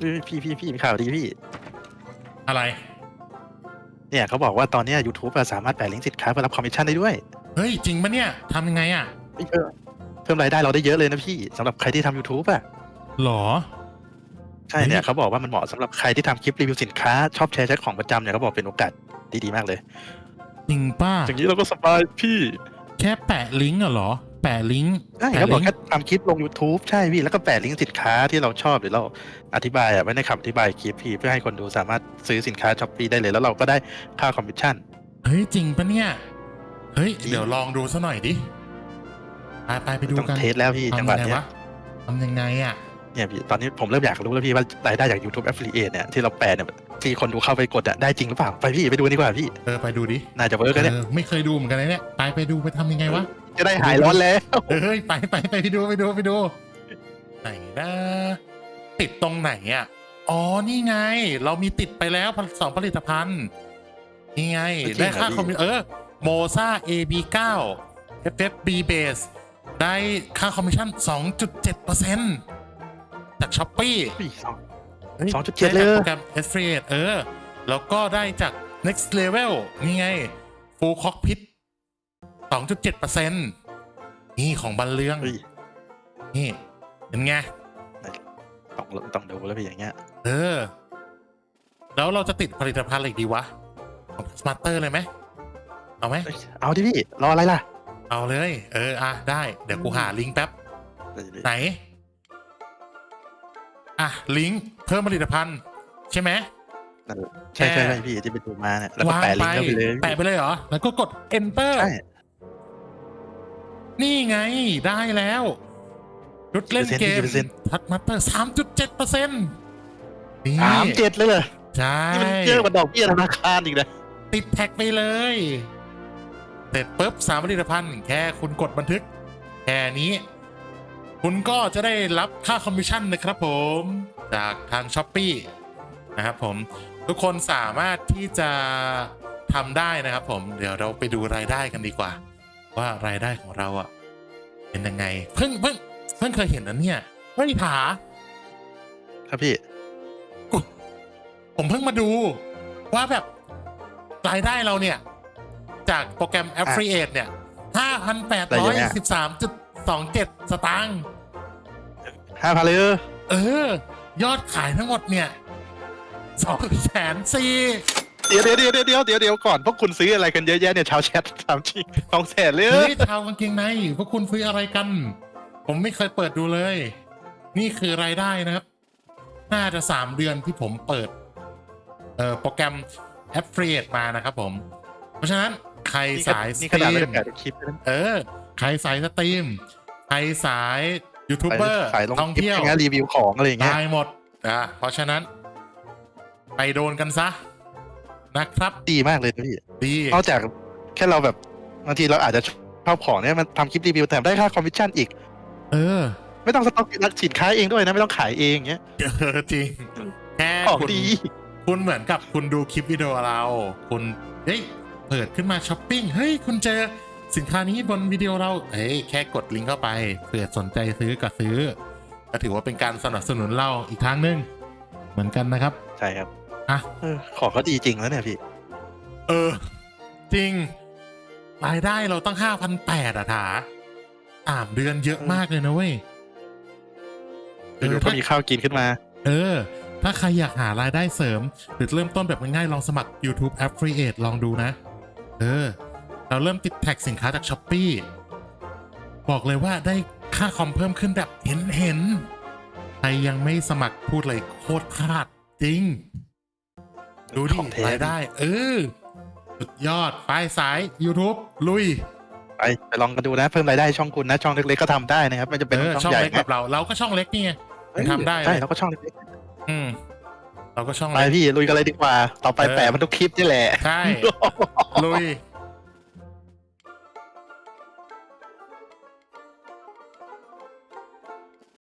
พี่พี่พี่มีข่าวดีพี่ อะไร เนี่ยเขาบอกว่าตอนเนี้ย YouTube อะสามารถแปะลิงก์สินค้าเพื่อรับคอมมิชชั่นได้ด้วยเฮ้ย จริงปะเนี่ยทำยังไงอะเพิ่มเพิ่มรายได้เราได้เยอะเลยนะพี่สำหรับใครที่ทำ YouTube อะหรอ ใช่เนี่ยเขาบอกว่ามันเหมาะสำหรับใครที่ทำคลิปรีวิวสินค้าชอบแชร์ใช้ของประจำเนี่ยเขาบอกเป็นโอกาสดีๆมากเลย จริงป้าอย่างนี้เราก็สบายพี่ แค่แปะลิงก์อะเหรอแปะลิงก์ใช่แปะเขาบอกลิงแค่ก์ทำคลิปลง YouTube ใช่พี่ แล้วก็แปะลิงก์สินค้าที่เราชอบหรือเราอธิบายอะไว้ในคำอธิบายคลิปพี่เพื่อให้คนดูสามารถซื้อสินค้าช้อปปีได้เลย แล้วเราก็ได้ค่าคอมมิชชั่น เฮ้ย จริงปะเนี่ย เฮ้ย จริง เดี๋ยวลองดูซะหน่อยดิไปไปไปดูต้องกันเทสแล้วพี่จังหทำวะยังไงเนี้วะทำยังไงอะ เนี่ยพี่ตอนนี้ผมเริ่มอยากรู้แล้วพี่ว่ารายได้จาก YouTube Affiliate เนี่ยที่เราแปลเนี่ยที่คนดูเข้าไปกดอะได้จริงหรือเปล่าไปพี่ไปดูดีกว่าพี่เออไปดูดิ น่าจะเวิร์กกันเนี่ย เออไม่เคยดูเหมือนกันเลยเนี่ย ไปไปดูไปทำยังไงวะ จะได้หายร้อนแล้ว เฮ้ยไปไปไปไปดูไปดูไปดู ไหนนะติดตรงไหนอะอ๋อนี่ไง เรามีติดไปแล้วสองผลิตภัณฑ์ นี่ไง จริงเหรอได้ค่าพี่ คอมมิชเออโมซา AB9 FFB Base ได้ค่าคอมมิชชั่น 2.7%จากช้อปปี้ สองฮ้2.7เลย ได้จากโปรแกรม Affiliate เออ แล้วก็ได้จาก next level นี่ไง full cockpit 2.7%นี่ของบันเลืองเฮ้ยนี่เป็นไงต้องต้องดูแล้วพี่อย่างเงี้ย เออ แล้วเราจะติดผลิตภัณฑ์อะไรอีกดีวะของ Smarter เลยไหมเอาไหมเอ้ยเอาดิพี่รออะไรล่ะ เอาเลย เอออะได้ เดี๋ยวกูหาลิงก์แป๊บ ไหน อะลิงก์เพิ่มผลิตภัณฑ์ ใช่ไหมใช่ใช่แค่ใช่พี่ที่ไปดูมาเนี่ยแล้วก็วางแปะลิไปงก์เข้าไปเลยแปะไปเลยเหรอ แล้วก็กด enter ใช่ นี่ไงได้แล้วรุดเล่นเกม10%ทักมาเตอร์สามจุดเจ็ดเปอร์เซ็นต์นี่สามเจ็ดเลยเหรอใช่นี่มันเยอะกว่าดอกเบี้ยธนาคารอีกนะติดแท็กไปเลย เสร็จปุ๊บสามผลิตภัณฑ์ แค่คุณกดบันทึก แค่นี้ คุณก็จะได้รับค่าคอมมิชชั่นนะครับผม จากทางช้อปปีนะครับผม ทุกคนสามารถที่จะทำได้นะครับผม เดี๋ยวเราไปดูรายได้กันดีกว่า ว่ารายได้ของเราอะเป็นยังไง เพิ่งเพิ่งเพิ่งเคยเห็นนะเนี่ยเฮ้ยผาครับพี่ ผมเพิ่งมาดูว่าแบบรายได้เราเนี่ย จากโปรแกรม Affiliate เนี่ย5,813.27สตางค์ห้าพันเลยเออเออ ยอดขายทั้งหมดเนี่ยสองแสนสี่ เดี๋ยวเดี๋ยวเดี๋ยวเดี๋ยวเดี๋ยวเดี๋ยวก่อนพวกคุณซื้ออะไรกันเยอะแยะเนี่ยชาวแชทถามจริงสองแสนเลยเหรอเฮ้ยชาวกางเกงในพวกคุณซื้ออะไรกัน ผมไม่เคยเปิดดูเลย นี่คือรายได้นะครับ น่าจะสามเดือนที่ผมเปิด เอ่อโปรแกรม Affiliate มานะครับผม เพราะฉะนั้นใครสายสนี่ตขนาดรีไม่ได้มแปะคลิปนะ เออ ใครสายสตรีม ใครสายยูทูบเบอร์ขายลงท่องคลิปเที่ยวงานรีวิวของอะไรอย่างเงี้ยได้หมดอะเพราะฉะนั้น ไปโดนกันซะ นะครับ ดีมากเลยนะพี่ดีนอกจากแค่เราแบบบางทีเราอาจจะชอบของเนี่ยมันทำคลิปรีวิวแต่ได้ค่าคอมมิชชั่นอีก เออ ไม่ต้องสต็อกสินค้าเองด้วยนะ ไม่ต้องขายเองเงี้ยเออจริงแค่ของคุณดี คุณเหมือนกับคุณดูคลิปวิดีโอเรา คุณเฮ้ยเปิดขึ้นมาช้อปปิ้งเฮ้ยคุณเจอสินค้านี้บนวิดีโอเราเฮ้ยแค่กดลิงก์เข้าไปเผื่อสนใจซื้อก็ซื้อ ก็ถือว่าเป็นการสนับสนุนเราอีกทางหนึ่งเหมือนกันนะครับ ใช่ครับ อะเออของเขาดีจริงแล้วเนี่ยพี่เออ จริง รายได้เราตั้งห้าพันแปดอะถาสามเดือนเยอะมากเลยนะเว้ย เอออยู่ๆก็ถ้ามีข้าวกินขึ้นมา เออ ถ้าใครอยากหารายได้เสริม หรือเริ่มต้นแบบง่ายๆลองสมัคร YouTube Affiliate ลองดูนะ เออ เราเริ่มติดแท็กสินค้าจาก s h อ p e e บอกเลยว่าได้ค่าคอมเพิ่มขึ้นแบบเห็นเห็นๆใครยังไม่สมัครพูดเลยโคตรพลาดจริง ดูดิของแท้ รายได้ เออ สุดยอดปลายสาย YouTube ลุย ไปไปลองกันดูนะ เพิ่มรายได้ช่องคุณนะ ช่องเล็กๆก็ทำได้นะครับไม่จะเป็นเออช่ช่อองงใหญ่เล็กแบบเรา เราก็ช่องเล็กนี่ไงทำได้เลยใช่เราก็ช่องเล็กอืม เราก็ช่องๆไปเล็กพี่ลุยกันเลยดีกว่า ต่อไปเออแปะมันทุกคลิปนี่แหละ ใช่ ลุย